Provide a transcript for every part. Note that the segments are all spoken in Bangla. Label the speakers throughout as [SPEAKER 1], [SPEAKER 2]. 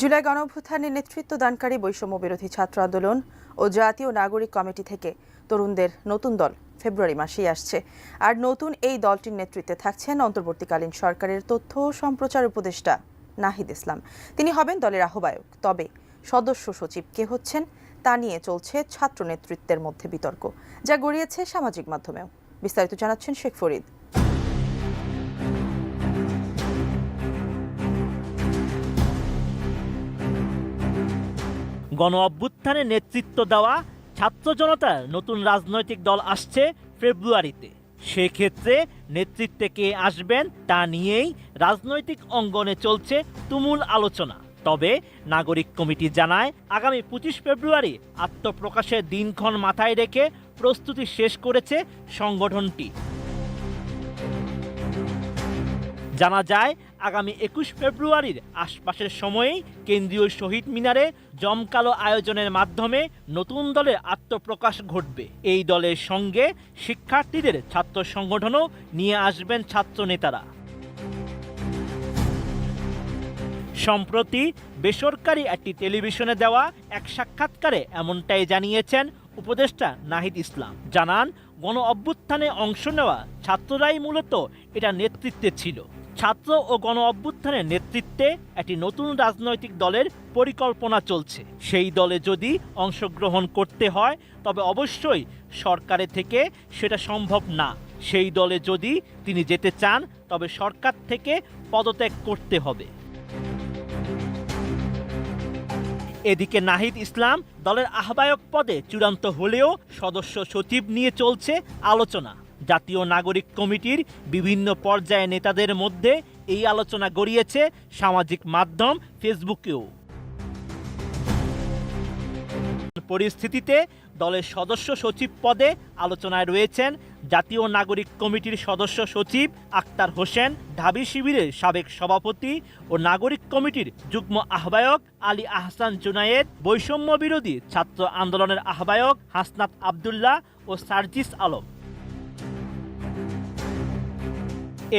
[SPEAKER 1] জুলাই গণঅভ্যুত্থানে নেতৃত্ব দানকারী বৈষম্য বিরোধী ছাত্র আন্দোলন ও জাতীয় নাগরিক কমিটি থেকে তরুণদের নতুন দল ফেব্রুয়ারি মাসেই আসছে। আর নতুন এই দলটির নেতৃত্বে থাকছেন অন্তর্বর্তীকালীন সরকারের তথ্য সম্প্রচার উপদেষ্টা নাহিদ ইসলাম। তিনি হবেন দলের আহ্বায়ক। তবে সদস্য সচিব কে হচ্ছেন তা নিয়ে চলছে ছাত্র নেতৃত্বের মধ্যে বিতর্ক, যা গড়িয়েছে সামাজিক মাধ্যমেও। বিস্তারিত জানাচ্ছেন শেখ ফরিদ।
[SPEAKER 2] গণ অভ্যুত্থানে নেতৃত্ব দেওয়া ছাত্র জনতার নতুন রাজনৈতিক দল আসছে ফেব্রুয়ারিতে। সেক্ষেত্রে নেতৃত্বে কে আসবেন তা নিয়েই রাজনৈতিক অঙ্গনে চলছে তুমুল আলোচনা। তবে নাগরিক কমিটি জানায়, আগামী পঁচিশ ফেব্রুয়ারি আত্মপ্রকাশের দিনক্ষণ মাথায় রেখে প্রস্তুতি শেষ করেছে সংগঠনটি। জানা যায়, আগামী একুশ ফেব্রুয়ারির আশপাশের সময়েই কেন্দ্রীয় শহীদ মিনারে জমকালো আয়োজনের মাধ্যমে নতুন দলের আত্মপ্রকাশ ঘটবে। এই দলের সঙ্গে শিক্ষার্থীদের, ছাত্র সংগঠনও নিয়ে আসবেন ছাত্র নেতারা। সম্প্রতি বেসরকারি একটি টেলিভিশনে দেওয়া এক সাক্ষাৎকারে এমনটাই জানিয়েছেন উপদেষ্টা নাহিদ ইসলাম। জানান গণ অভ্যুত্থানে অংশ নেওয়া ছাত্ররাই মূলত এটা নেতৃত্বে ছিল। ছাত্র ও গণ অভ্যুত্থানের নেতৃত্বে একটি নতুন রাজনৈতিক দলের পরিকল্পনা চলছে। সেই দলে যদি অংশগ্রহণ করতে হয়, তবে অবশ্যই সরকারের থেকে সেটা সম্ভব না। সেই দলে যদি তিনি যেতে চান, তবে সরকার থেকে পদত্যাগ করতে হবে। এদিকে নাহিদ ইসলাম দলের আহ্বায়ক পদে চূড়ান্ত হলেও সদস্য সচিব নিয়ে চলছে আলোচনা। জাতীয় নাগরিক কমিটির বিভিন্ন পর্যায়ে নেতাদের মধ্যে এই আলোচনা গড়িয়েছে সামাজিক মাধ্যম ফেসবুকেও। পরিস্থিতিতে দলের সদস্য সচিব পদে আলোচনায় রয়েছেন জাতীয় নাগরিক কমিটির সদস্য সচিব আক্তার হোসেন। ঢাবি শিবিরের সাবেক সভাপতি ও নাগরিক কমিটির যুগ্ম আহ্বায়ক আলী আহসান জুনায়েদ বৈষম্য বিরোধী ছাত্র আন্দোলনের আহ্বায়ক হাসনাত আবদুল্লাহ ও সার্জিস আলম।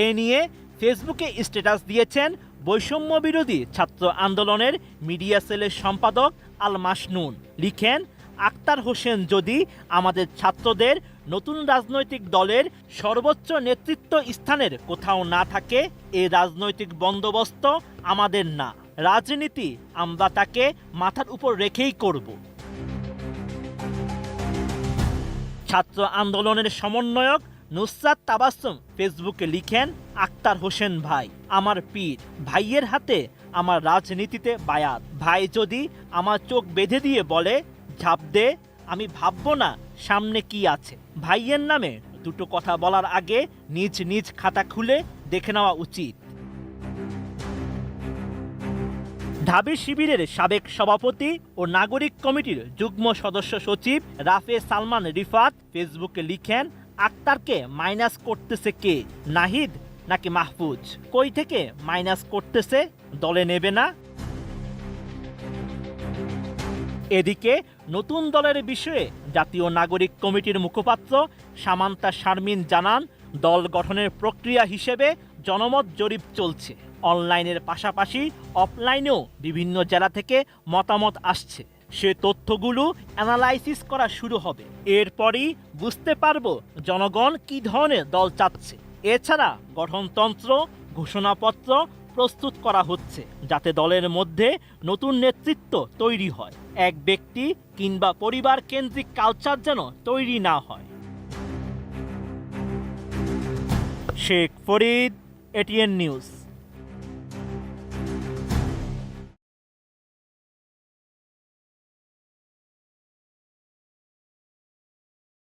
[SPEAKER 2] এ নিয়ে ফেসবুকে স্ট্যাটাস দিয়েছেন বৈষম্য বিরোধী ছাত্র আন্দোলনের মিডিয়া সেলের সম্পাদক আল মাসনুন লিখেন, আক্তার হোসেন যদি আমাদের ছাত্রদের নতুন রাজনৈতিক দলের সর্বোচ্চ নেতৃত্ব স্থানের কোথাও না থাকে, এ রাজনৈতিক বন্দোবস্ত আমাদের না। রাজনীতি আমরা তাকে মাথার উপর রেখেই করব। ছাত্র আন্দোলনের সমন্বয়ক নুসরাত তাবাসুম ফেসবুকে লিখেন, আক্তার হোসেন ভাই, আমার পীর। ভাইয়ের হাতে আমার রাজনীতিতে বায়াত। ভাই যদি আমার চোখ বেঁধে দিয়ে বলে, ঝাঁপ দে, আমি ভাববো না সামনে কি আছে। ভাইয়ের নামে দুটো কথা বলার আগে নিজ নিজ খাতা খুলে দেখে নেওয়া উচিত। ঢাবি শিবিরের সাবেক সভাপতি ও নাগরিক কমিটির যুগ্ম সদস্য সচিব রাফে সালমান রিফাত ফেসবুকে লিখেন আক্তারকে মাইনাস করতেছে কে? নাহিদ নাকি মাহফুজ? কই থেকে মাইনাস করতেছে? দলে নেবে না? এদিকে নতুন দলের বিষয়ে জাতীয় নাগরিক কমিটির মুখপাত্র সামান্তা শারমিন জানান, দল গঠনের প্রক্রিয়া হিসেবে জনমত জরিপ চলছে। অনলাইনের পাশাপাশি অফলাইনেও বিভিন্ন জেলা থেকে মতামত আসছে। সে তথ্যগুলো অ্যানালাইসিস করা শুরু হবে। এরপরই বুঝতে পারব জনগণ কী ধরনের দল চাচ্ছে। এছাড়া গঠনতন্ত্র, ঘোষণাপত্র প্রস্তুত করা হচ্ছে, যাতে দলের মধ্যে নতুন নেতৃত্ব তৈরি হয়। এক ব্যক্তি কিংবা পরিবার কেন্দ্রিক কালচার যেন তৈরি না হয়। Sheikh Farid ATN news.